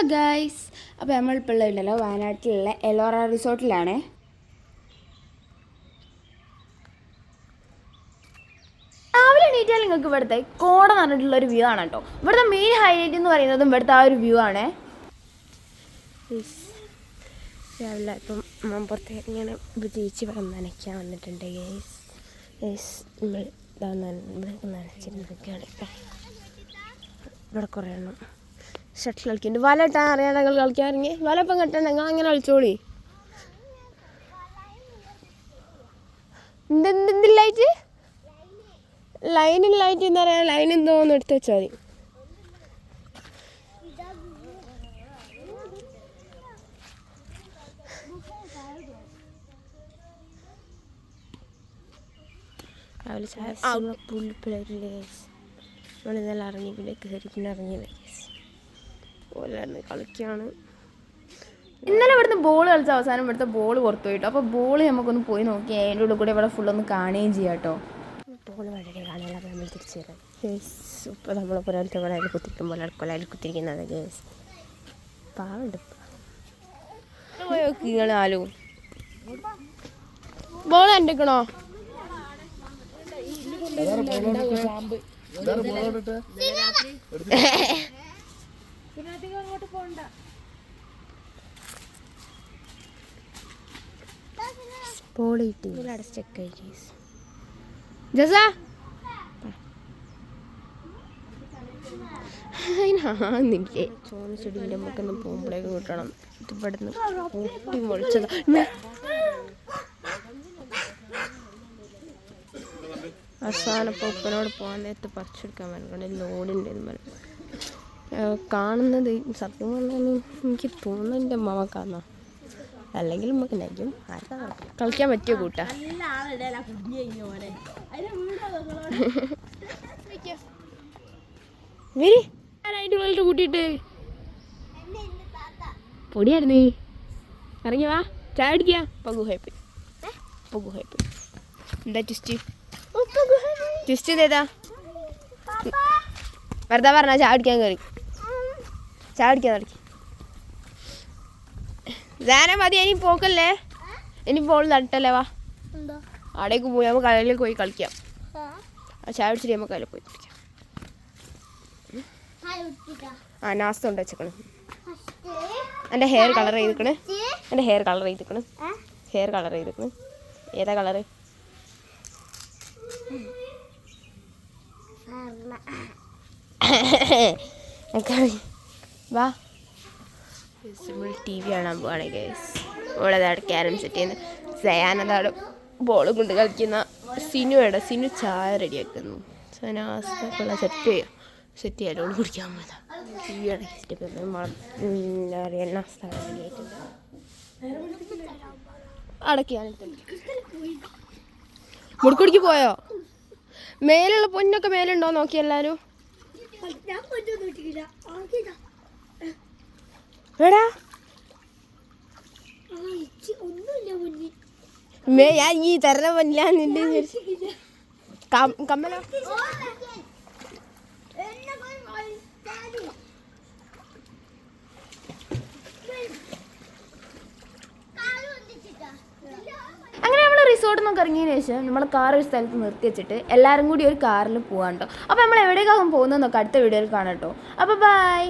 Hello guys അപ്പോൾ നമ്മൾ ഇപ്പോൾ ഉള്ളതുണ്ടല്ലോ വയനാട്ടിലുള്ള എലോറ റിസോർട്ടിലാണ് രാവിലെ എണീറ്റാൽ നിങ്ങൾക്ക് ഇവിടുത്തെ കോട പറഞ്ഞിട്ടുള്ള ഒരു വ്യൂ ആണ് കേട്ടോ. ഇവിടുത്തെ മെയിൻ ഹൈലൈറ്റ് എന്ന് പറയുന്നതും ഇവിടുത്തെ ആ ഒരു വ്യൂ ആണ്. രാവിലെ ഇപ്പം പുറത്തേക്ക് ഇങ്ങനെ പ്രത്യേകിച്ച് ഇവിടെ നനയ്ക്കാൻ വന്നിട്ടുണ്ട് ഗേസ് ഗേസ് നമ്മൾ ഇതാ നനച്ചിരുന്നൊക്കെയാണ് ഇവിടെ കുറേ എണ്ണം. ഷട്ടിൽ കളിക്കുന്നുണ്ട്. വല ഇട്ടാൻ കളിക്കാൻ ഇറങ്ങി. വല ഇപ്പം കെട്ടണ്ട ഞങ്ങൾ അങ്ങനെ കളിച്ചോളി. എന്തെന്തില്ലായിട്ട് ലൈനില്ലായിട്ട് എന്താ പറയുക ലൈൻ എന്തോ ഒന്ന് എടുത്ത് വെച്ചാൽ മതി. രാവിലെ ചായ പുല്ലിപ്പിളരില്ലേ നമ്മളിതെല്ലാം ഇറങ്ങി പിന്നെ കയറി പിന്നെ ഇറങ്ങിയില്ല? ഓലായിരുന്നു കളിക്കുകയാണ് ഇന്നലെ ഇവിടുന്ന് ബോൾ കളിച്ച അവസാനം ഇവിടുത്തെ ബോൾ പുറത്തു പോയിട്ടോ. അപ്പോൾ ബോൾ നമുക്കൊന്ന് പോയി നോക്കി. അതിന്റെ ഉള്ളിൽ കൂടെ ഇവിടെ ഫുള്ളൊന്ന് കാണുകയും ചെയ്യാം കേട്ടോ. ബോൾ വളരെ കാണാനുള്ള നമ്മൾ തിരിച്ചു വരാം. ഗേസ് ഇപ്പോൾ നമ്മൾ പുരാലത്തെ പോലെ അതിൽ കുത്തിരിക്കുമ്പോൾ അടുക്കള അതിൽ കുത്തിരിക്കുന്നത്. ഗേസ് പാവുണ്ട് നിങ്ങൾ ആലു. ബോൾ കണ്ടിക്കണോ? ബോൾ കിട്ടി അധികം അങ്ങോട്ട് പോണ്ട. അതിനാന്നില്ലേ ചോന്ന ചെടീന്റെ പോകുമ്പോഴേക്ക് കിട്ടണം. ഇത് ഇവിടുന്ന് പൊട്ടി മുളിച്ചതാ. അവസാനം ഉപ്പനോട് പോകാൻ നേരത്ത് പറിച്ചെടുക്കാൻ പറ്റും ലോഡിന്റെ കാണുന്നത് സത്യം പറഞ്ഞാൽ എനിക്ക് തോന്നുന്നു എന്റെ അമ്മാവക്കാന്നാ അല്ലെങ്കിൽ നമുക്ക് ആർക്കാ കളിക്കാം. കളിക്കാൻ പറ്റിയ കൂട്ടാ? വരി. ആരായിട്ട് വളരെ കൂട്ടിയിട്ട്? പൊടിയായിരുന്നു ഇറങ്ങി വാ. ചായ അടിക്കുക പകു ഹൈപ്പ് പകു ഹൈപ്പ് എന്താ ട്വിസ്റ്റ് ട്വിസ്റ്റ് ചെയ്തേതാ വെറുതെ പറഞ്ഞാ ചായ അടിക്കാൻ കയറി ചായ നടക്കി ധാന മതി ഇനി പോക്കല്ലേ? ഇനി പോൾ നട്ടല്ലേ വാ. അവിടേക്ക് പോയി നമുക്ക് കടലിലേക്ക് പോയി കളിക്കാം. ചായ അടിച്ചിട്ട് നമുക്ക് അതിൽ പോയി കളിക്കാം. ആ നാസ്ത ഉണ്ട് വെച്ചേക്കണ്. എന്റെ ഹെയർ കളർ ചെയ്തിക്കണ് എന്റെ ഹെയർ കളർ ചെയ്തിക്കണ് ഹെയർ കളർ ചെയ്തിക്കണ് ഏതാ കളറ് വാ. നമ്മൾ ടി വി കാണാൻ പോവാണ് ഗൈസ് ഓളതാണ് ക്യാരം സെറ്റ് ചെയ്യുന്നത് സയാനതാണ് ബോൾ കൊണ്ട് കളിക്കുന്ന സിനുവിടെ സിനു ചായ റെഡിയാക്കുന്നു സനാസ്തക്കുള്ള സെറ്റ് ചെയ്യാം. സെറ്റ് ചെയ്യാൻ ഓൾ കുടിക്കാൻ പോയതാ. ടി വി ആണ് സെറ്റ് എന്താ പറയുക നാസ്ത റെഡിയായിട്ടുണ്ട് അടക്കിയാണ് മുടുക്കുടിക്ക് പോയോ? മേലുള്ള പൊന്നൊക്കെ മേലുണ്ടോ? നോക്കി എല്ലാരും. എടാ. മേ ഞാൻ ഈ തരണ പൊന്നില്ല നിന്റെ കമ്മലോ. റിസോർട്ടിൽ നിന്നൊക്കെ ഇറങ്ങിയതിന് ശേഷം നമ്മൾ കാർ ഒരു സ്ഥലത്ത് നിർത്തി വെച്ചിട്ട് എല്ലാവരും കൂടി ഒരു കാറിൽ പോകാൻ കേട്ടോ അപ്പോൾ നമ്മൾ എവിടേക്കാകും പോകുന്നതെന്നൊക്കെ അടുത്ത വീഡിയോയിൽ കാണാം കേട്ടോ അപ്പോൾ ബൈ